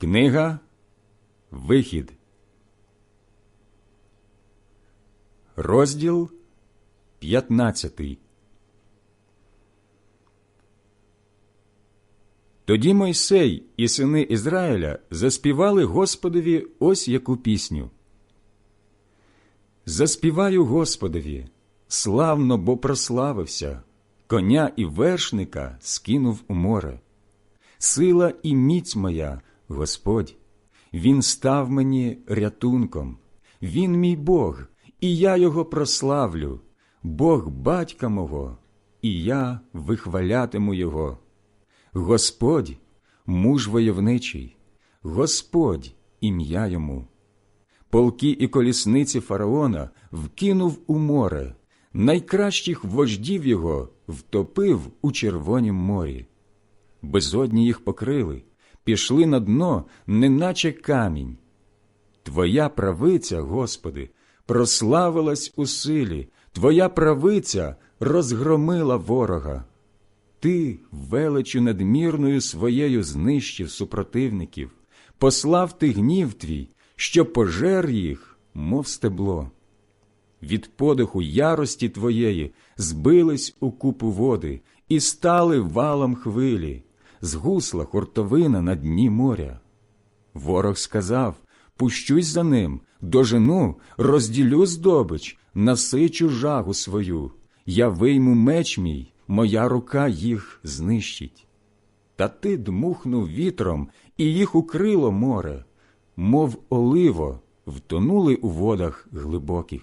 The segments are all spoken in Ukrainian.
Книга Вихід, розділ 15 Тоді Мойсей і сини Ізраїля заспівали Господові ось яку пісню. Заспіваю Господові, славно, бо прославився, коня і вершника скинув у море. Сила і міць моя Господь, Він став мені рятунком, Він мій Бог, і я Його прославлю, Бог батька мого, і я вихвалятиму Його. Господь, муж войовничий, Господь ім'я йому. Полки і колісниці фараона вкинув у море, найкращих вождів його втопив у Червонім морі. Безодні їх покрили, пішли на дно, неначе камінь. Твоя правиця, Господи, прославилась у силі, Твоя правиця розгромила ворога. Ти величу надмірною своєю знищив супротивників, послав ти гнів твій, що пожер їх, мов стебло. Від подиху ярості твоєї збились у купу води і стали валом хвилі згусла хуртовина на дні моря. Ворог сказав Пущусь за ним, дожену, розділю здобич, насичу жагу свою, я вийму меч мій, моя рука їх знищить. Та ти дмухнув вітром, і їх укрило море, мов оливо, втонули у водах глибоких.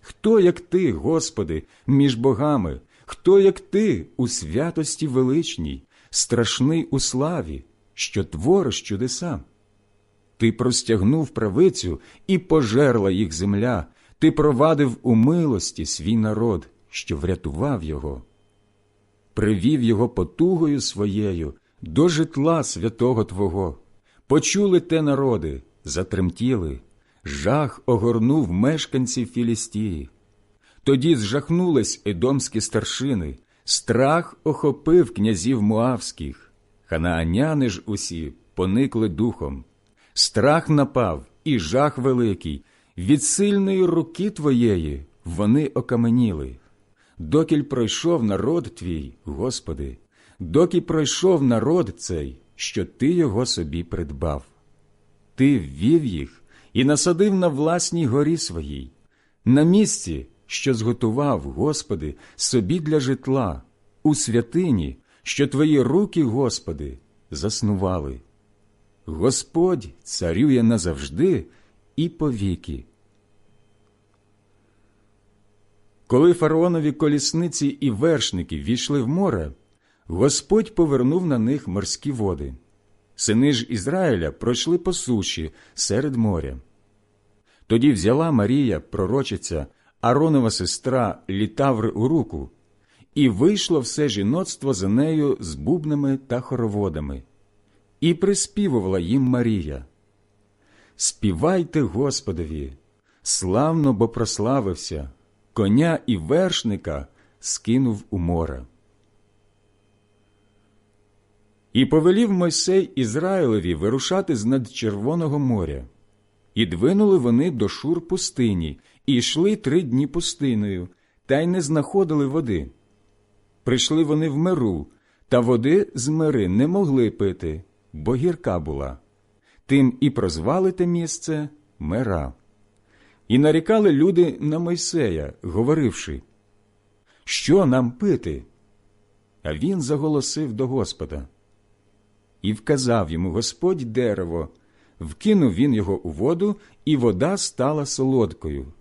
Хто, як ти, Господи, між богами, хто, як ти, у святості величній, страшний у славі, що твориш чудеса. Ти простягнув правицю і пожерла їх земля, ти провадив у милості свій народ, що врятував його, привів його потугою своєю до житла святого Твого. Почули те народи, затремтіли, жах огорнув мешканців Філістії. Тоді зжахнулись едомські старшини, Страх охопив князів муавських, ханааняни ж усі поникли духом. Страх напав і жах великий, від сильної руки твоєї вони окаменіли. Докіль пройшов народ твій, Господи, доки пройшов народ цей, що ти його собі придбав. Ти ввів їх і насадив на власній горі своїй, на місці, що зготував, Господи, собі для житла, у святині, що Твої руки, Господи, заснували. Господь царює назавжди і повіки. Коли фараонові колісниці і вершники війшли в море, Господь повернув на них морські води. Сини ж Ізраїля пройшли по суші серед моря. Тоді взяла Марія, пророчиця, Аронова сестра літаври у руку, і вийшло все жіноцтво за нею з бубнами та хороводами, і приспівувала їм Марія. Співайте Господові, славно бо прославився, коня і вершника скинув у море. І повелів Мойсей Ізраїлеві вирушати з над Червоного моря. І двинули вони до шур пустині, і йшли три дні пустиною, та й не знаходили води. Прийшли вони в миру, та води з мири не могли пити, бо гірка була. Тим і прозвали те місце мира. І нарікали люди на Мойсея, говоривши, Що нам пити? А він заголосив до Господа. І вказав йому Господь дерево, вкинув він його у воду, і вода стала солодкою.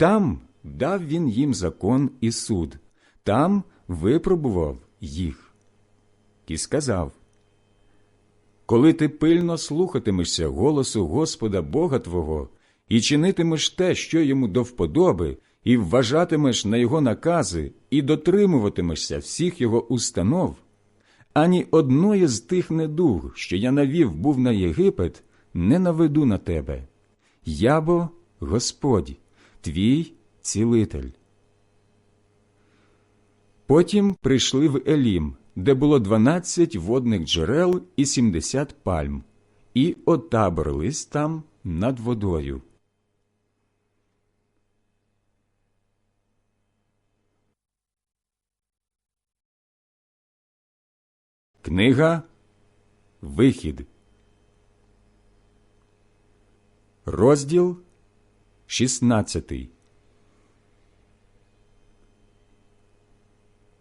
Там дав він їм закон і суд, там випробував їх. І сказав Коли ти пильно слухатимешся голосу Господа Бога Твого і чинитимеш те, що йому до вподоби, і вважатимеш на його накази, і дотримуватимешся всіх його установ, ані одної з тих недуг, що я навів був на Єгипет, не наведу на тебе. Я бо Господь, твій цілитель. Потім прийшли в Елім, де було дванадцять водних джерел і сімдесят пальм, і отаборились там над водою. Книга Вихід. Розділ 16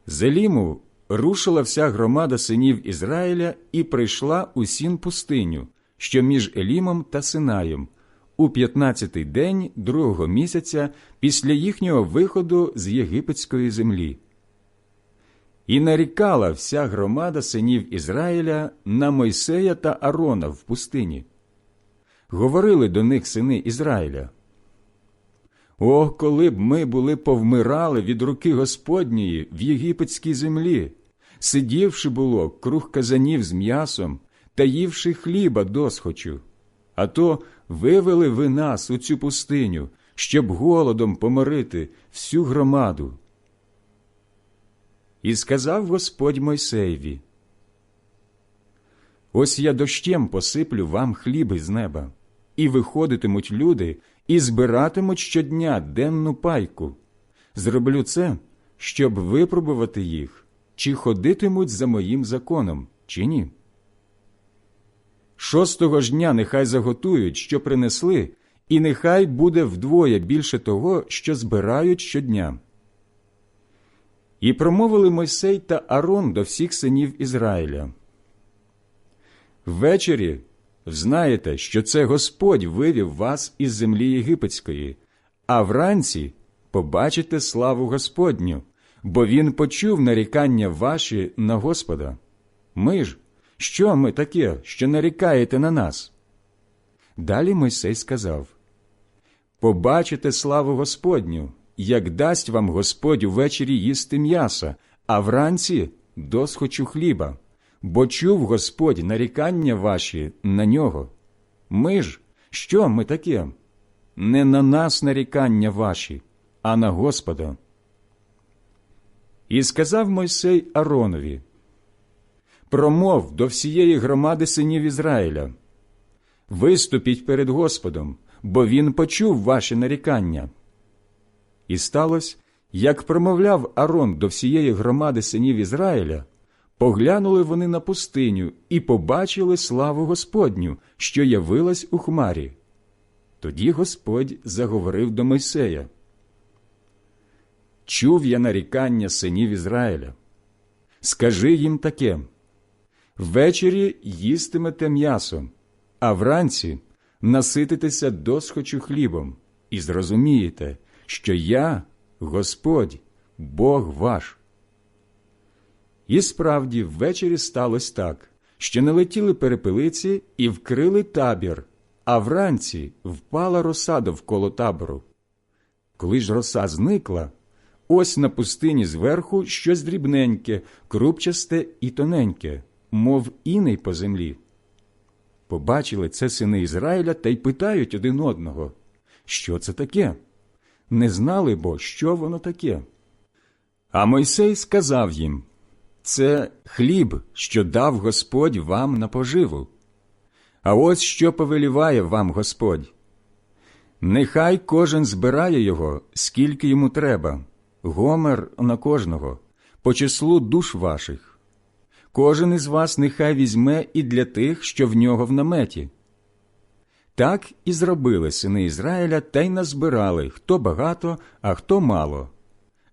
Зеліму рушила вся громада синів Ізраїля і прийшла у сін пустиню, що між Елімом та Синаєм, у п'ятнадцятий день другого місяця після їхнього виходу з єгипетської землі. І нарікала вся громада синів Ізраїля на Мойсея та Арона в пустині. Говорили до них сини Ізраїля. О, коли б ми були повмирали від руки Господньої в єгипетській землі, сидівши було круг казанів з м'ясом та ївши хліба досхочу, а то вивели ви нас у цю пустиню, щоб голодом поморити всю громаду. І сказав Господь Мойсеєві, Ось я дощем посиплю вам хліби з неба, і виходитимуть люди, і збиратимуть щодня денну пайку. Зроблю це, щоб випробувати їх, чи ходитимуть за моїм законом, чи ні. Шостого ж дня нехай заготують, що принесли, і нехай буде вдвоє більше того, що збирають щодня. І промовили Мойсей та Арон до всіх синів Ізраїля. Ввечері знаєте, що це Господь вивів вас із землі єгипетської, а вранці побачите славу Господню, бо Він почув нарікання ваші на Господа. Ми ж, що ми таке, що нарікаєте на нас? Далі Мойсей сказав Побачите славу Господню, як дасть вам Господь увечері їсти м'яса, а вранці досхочу хліба, бо чув Господь нарікання ваші на нього. Ми ж, що ми таке? Не на нас нарікання ваші, а на Господа. І сказав Мойсей Аронові Промов до всієї громади синів Ізраїля. Виступіть перед Господом, бо Він почув ваші нарікання. І сталося, як промовляв Арон до всієї громади синів Ізраїля, поглянули вони на пустиню і побачили славу Господню, що явилась у хмарі. Тоді Господь заговорив до Мойсея. Чув я нарікання синів Ізраїля. Скажи їм таке ввечері їстимете м'ясо, а вранці насититеся досхочу хлібом, і зрозумієте, що я Господь, Бог ваш. І справді ввечері сталося так, що налетіли перепелиці і вкрили табір, а вранці впала роса довколо табору. Коли ж роса зникла, ось на пустині зверху щось дрібненьке, крупчасте і тоненьке, мов іней по землі. Побачили це сини Ізраїля та й питають один одного, що це таке? Не знали бо, що воно таке. А Мойсей сказав їм це хліб, що дав Господь вам на поживу. А ось що повеліває вам Господь. Нехай кожен збирає його, скільки йому треба, гомер на кожного, по числу душ ваших. Кожен із вас нехай візьме і для тих, що в нього в наметі. Так і зробили сини Ізраїля та й назбирали хто багато, а хто мало.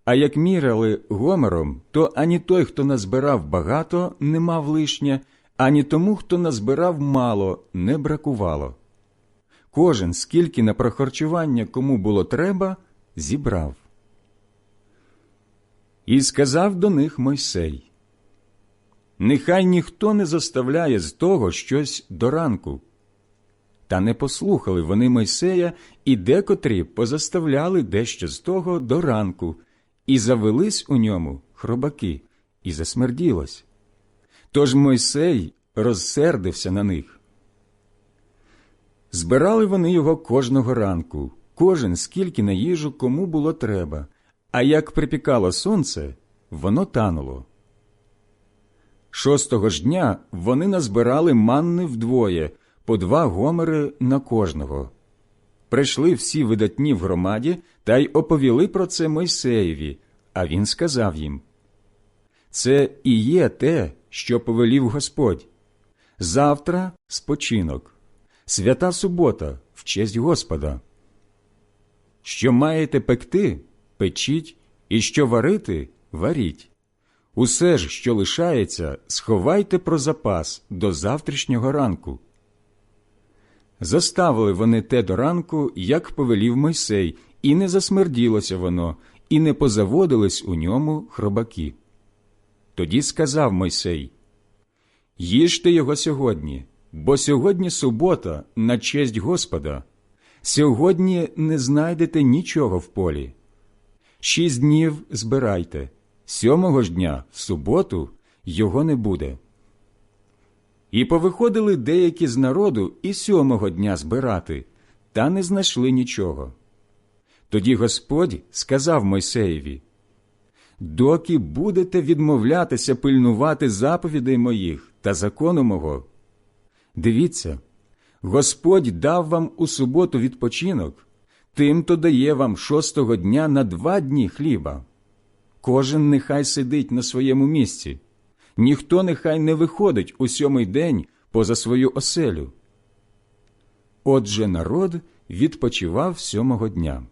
А як міряли гомером, то ані той, хто назбирав багато, не мав лишнє, ані тому, хто назбирав мало, не бракувало. Кожен, скільки на прохарчування кому було треба, зібрав. І сказав до них Мойсей Нехай ніхто не заставляє з того щось до ранку. Та не послухали вони Мойсея, і декотрі позаставляли дещо з того до ранку, і завелись у ньому хробаки, і засмерділось. Тож Мойсей розсердився на них. Збирали вони його кожного ранку, кожен скільки на їжу кому було треба, а як припікало сонце, воно тануло. Шостого ж дня вони назбирали манни вдвоє, по два гомери на кожного. Прийшли всі видатні в громаді та й оповіли про це Мойсеєві, а він сказав їм Це і є те, що повелів Господь. Завтра спочинок, свята субота в честь Господа. Що маєте пекти, печіть, і що варити, варіть. Усе ж, що лишається, сховайте про запас до завтрашнього ранку. Заставили вони те до ранку, як повелів Мойсей, і не засмерділося воно, і не позаводились у ньому хробаки. Тоді сказав Мойсей Їжте його сьогодні, бо сьогодні субота на честь Господа. Сьогодні не знайдете нічого в полі. Шість днів збирайте, сьомого ж дня, в суботу, його не буде. І повиходили деякі з народу і сьомого дня збирати, та не знайшли нічого. Тоді Господь сказав Мойсеєві Доки будете відмовлятися пильнувати заповідей моїх та закону мого. Дивіться, Господь дав вам у суботу відпочинок, тим-то дає вам шостого дня на два дні хліба. Кожен нехай сидить на своєму місці, ніхто нехай не виходить у сьомий день поза свою оселю. Отже народ відпочивав сьомого дня.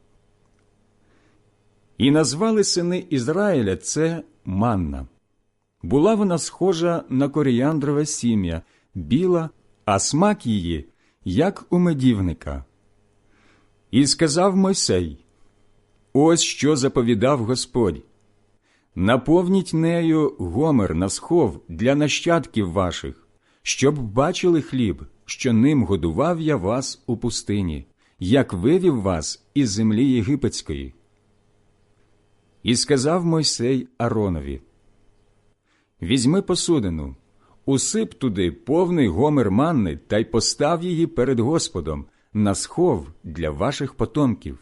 І назвали сини Ізраїля це манна. Була вона схожа на коріандрове сім'я, біла, а смак її, як у медівника. І сказав Мойсей: Ось що заповідав Господь. Наповніть нею гомер на схов для нащадків ваших, щоб бачили хліб, що ним годував я вас у пустині, як вивів вас із землі єгипетської. І сказав Мойсей Аронові: Візьми посудину, усип туди повний гомер манни та й постав її перед Господом на схов для ваших потомків.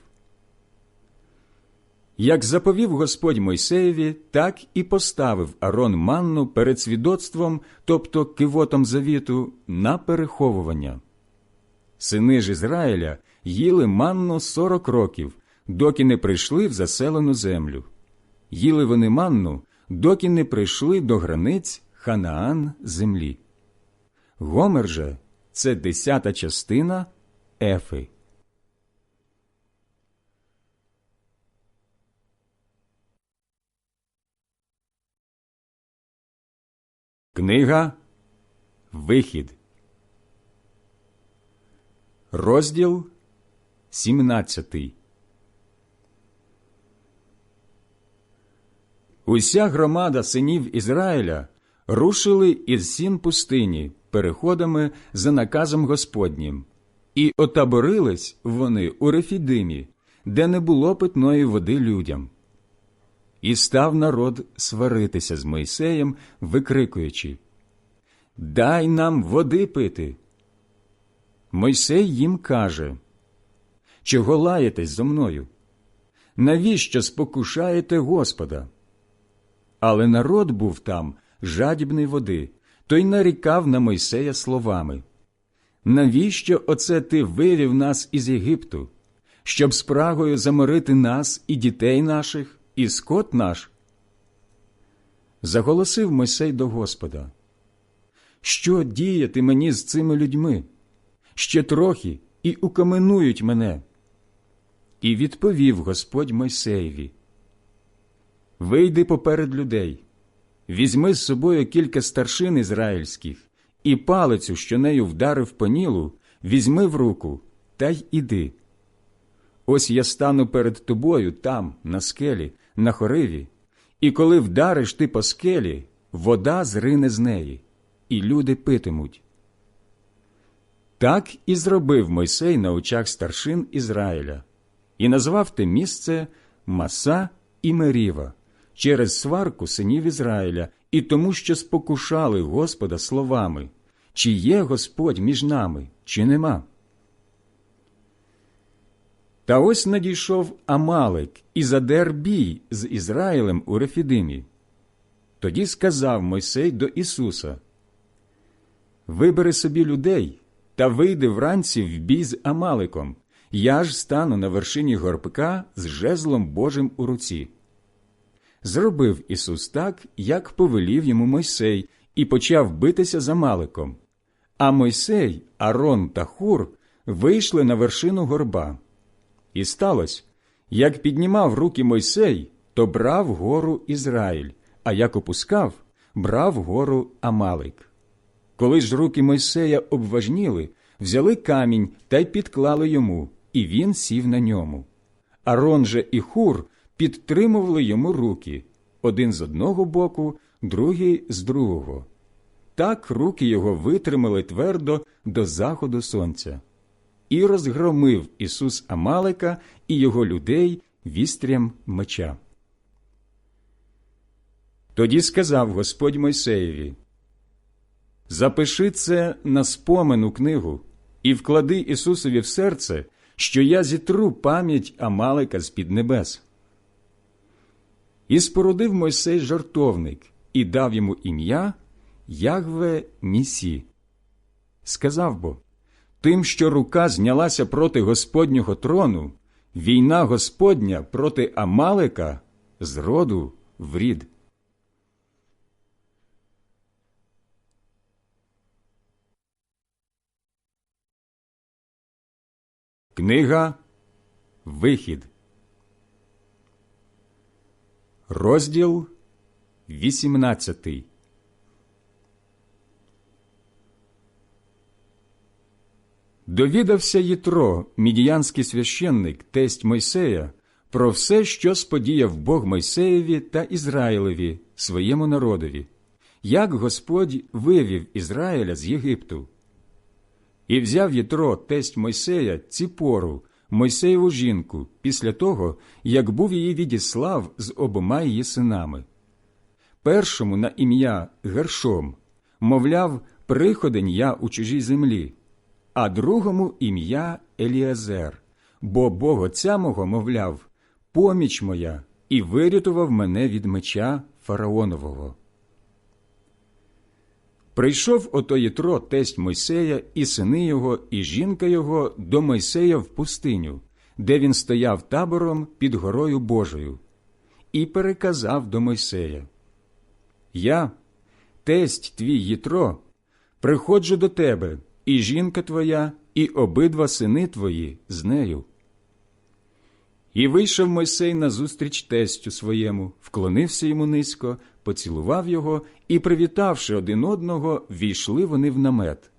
Як заповів Господь Мойсеєві, так і поставив Арон манну перед свідоцтвом, тобто кивотом завіту, на переховування. Сини ж Ізраїля їли манну сорок років, доки не прийшли в заселену землю. Їли вони манну, доки не прийшли до границь Ханаан землі. Гомер же це десята частина ефи. Книга. Вихід, розділ 17 Уся громада синів Ізраїля рушили із сін пустині переходами за наказом Господнім, і отаборились вони у Рефідимі, де не було питної води людям. І став народ сваритися з Мойсеєм, викрикуючи Дай нам води пити. Мойсей їм каже Чого лаєтесь зо мною? Навіщо спокушаєте Господа? Але народ був там жадібний води, той нарікав на Мойсея словами Навіщо оце ти вивів нас із Єгипту, щоб спрагою заморити нас і дітей наших? І скот наш. Заголосив Мойсей до Господа. Що діяти мені з цими людьми? Ще трохи і укаменують мене. І відповів Господь Мойсеєві. Вийди поперед людей, візьми з собою кілька старшин ізраїльських, і палицю, що нею вдарив по нілу, візьми в руку та й іди. Ось я стану перед тобою там, на скелі, на хориві, і коли вдариш ти по скелі, вода зрине з неї, і люди питимуть. Так і зробив Мойсей на очах старшин Ізраїля, і назвав те місце Маса і Меріва через сварку синів Ізраїля і тому, що спокушали Господа словами, чи є Господь між нами, чи нема. Та ось надійшов Амалик і задер бій з Ізраїлем у Рефідимі. Тоді сказав Мойсей до Ісуса: Вибери собі людей та вийди вранці в бій з Амаликом. Я ж стану на вершині горбка з жезлом Божим у руці. Зробив Ісус так, як повелів йому Мойсей, і почав битися з Амаликом. А Мойсей, Арон та Хур вийшли на вершину горба. І сталося, як піднімав руки Мойсей, то брав гору Ізраїль, а як опускав, брав гору Амалик. Коли ж руки Мойсея обважніли, взяли камінь та й підклали йому, і він сів на ньому. Арон же і Хур підтримували йому руки один з одного боку, другий з другого. Так руки його витримали твердо до заходу сонця. І розгромив Ісус Амалика і його людей вістрям меча. Тоді сказав Господь Мойсеєві Запиши це на спомену книгу і вклади Ісусові в серце, що я зітру пам'ять Амалика з під небес. І спорудив Мойсей жартовник і дав йому ім'я Ягве Нісі. Сказав бо тим, що рука знялася проти Господнього трону, війна Господня проти Амалика з роду в рід. Книга Вихід, розділ 18 Довідався Єтро, мідіянський священник, тесть Мойсея, про все, що сподіяв Бог Мойсеєві та Ізраїлеві, своєму народові, як Господь вивів Ізраїля з Єгипту. І взяв Єтро, тесть Мойсея, ціпору, Мойсеєву жінку, після того, як був її відіслав з обома її синами. Першому на ім'я Гершом, мовляв, приходень я у чужій землі, а другому ім'я Еліазер, бо Бог отця мого, мовляв, поміч моя, і вирятував мене від меча фараонового. Прийшов ото Єтро, тесть Мойсея, і сини його, і жінка його до Мойсея в пустиню, де він стояв табором під горою Божою, і переказав до Мойсея: Я, тесть твій Єтро, приходжу до тебе, і жінка твоя, і обидва сини твої з нею. І вийшов Мойсей назустріч тестю своєму, вклонився йому низько, поцілував його і, привітавши один одного, війшли вони в намет.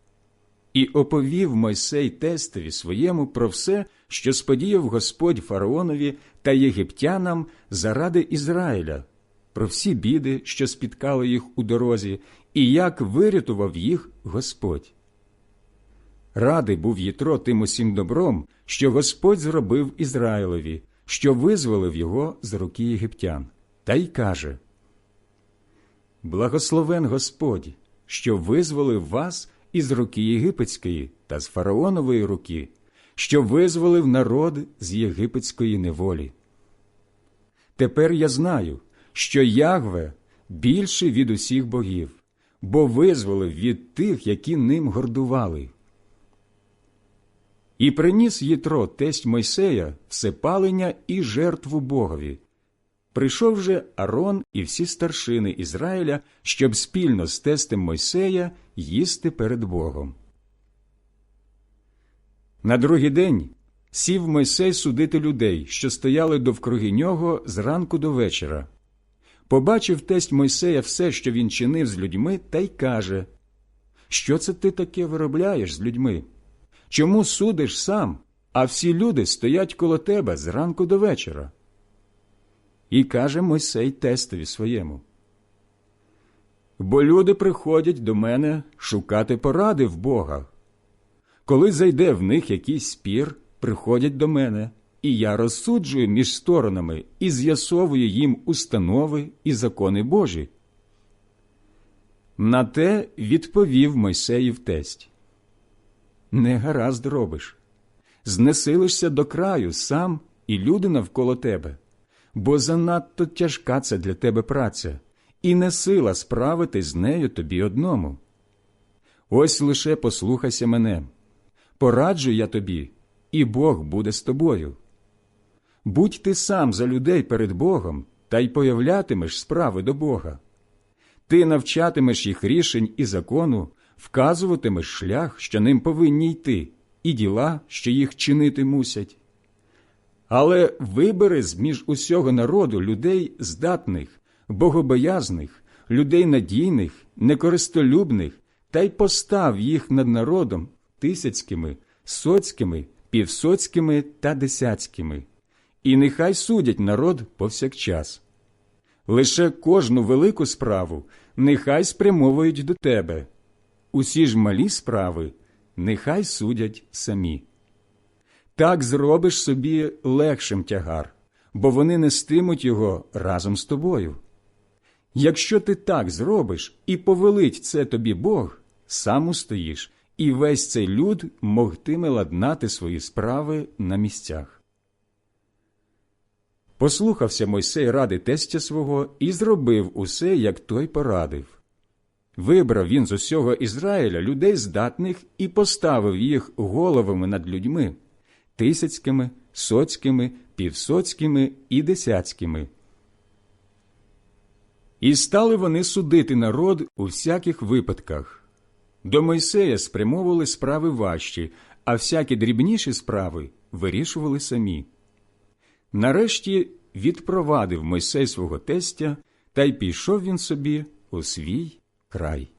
І оповів Мойсей тестові своєму про все, що сподіяв Господь фараонові та єгиптянам заради Ізраїля, про всі біди, що спіткали їх у дорозі, і як вирятував їх Господь. Радий був Єтро тим усім добром, що Господь зробив Ізраїлові, що визволив його з руки єгиптян, та й каже Благословен Господь, що визволив вас із руки єгипетської та з фараонової руки, що визволив народ з єгипетської неволі. Тепер я знаю, що Ягве більше від усіх богів, бо визволив від тих, які ним гордували. І приніс Єтро тесть Мойсея всепалення і жертву Богові. Прийшов же Арон і всі старшини Ізраїля, щоб спільно з тестем Мойсея їсти перед Богом. На другий день сів Мойсей судити людей, що стояли довкруги нього з ранку до вечора. Побачив тесть Мойсея все, що він чинив з людьми, та й каже Що це ти таке виробляєш з людьми? Чому судиш сам, а всі люди стоять коло тебе з ранку до вечора? І каже Мойсей тестові своєму. Бо люди приходять до мене шукати поради в Бога. Коли зайде в них якийсь спір, приходять до мене, і я розсуджую між сторонами і з'ясовую їм установи і закони Божі. На те відповів Мойсеїв тесть не гаразд робиш. Знесилишся до краю сам і люди навколо тебе, бо занадто тяжка це для тебе праця, і не сила справити з нею тобі одному. Ось лише послухайся мене, пораджу я тобі, і Бог буде з тобою. Будь ти сам за людей перед Богом та й появлятимеш справи до Бога. Ти навчатимеш їх рішень і закону, вказуватимеш шлях, що ним повинні йти, і діла, що їх чинити мусять. Але вибери з між усього народу людей здатних, богобоязних, людей надійних, некористолюбних, та й постав їх над народом тисяцькими, соцькими, півсоцькими та десяцькими, і нехай судять народ повсякчас. Лише кожну велику справу нехай спрямовують до тебе, усі ж малі справи нехай судять самі. Так зробиш собі легшим тягар, бо вони нестимуть його разом з тобою. Якщо ти так зробиш і повелить це тобі Бог, сам устоїш, і весь цей люд могтиме ладнати свої справи на місцях. Послухався Мойсей ради тестя свого і зробив усе, як той порадив. Вибрав він з усього Ізраїля людей здатних і поставив їх головами над людьми тисяцькими, соцькими, півсоцькими і десяцькими. І стали вони судити народ у всяких випадках. До Мойсея спрямовували справи важчі, а всякі дрібніші справи вирішували самі. Нарешті відпровадив Мойсей свого тестя, та й пішов він собі у свій край.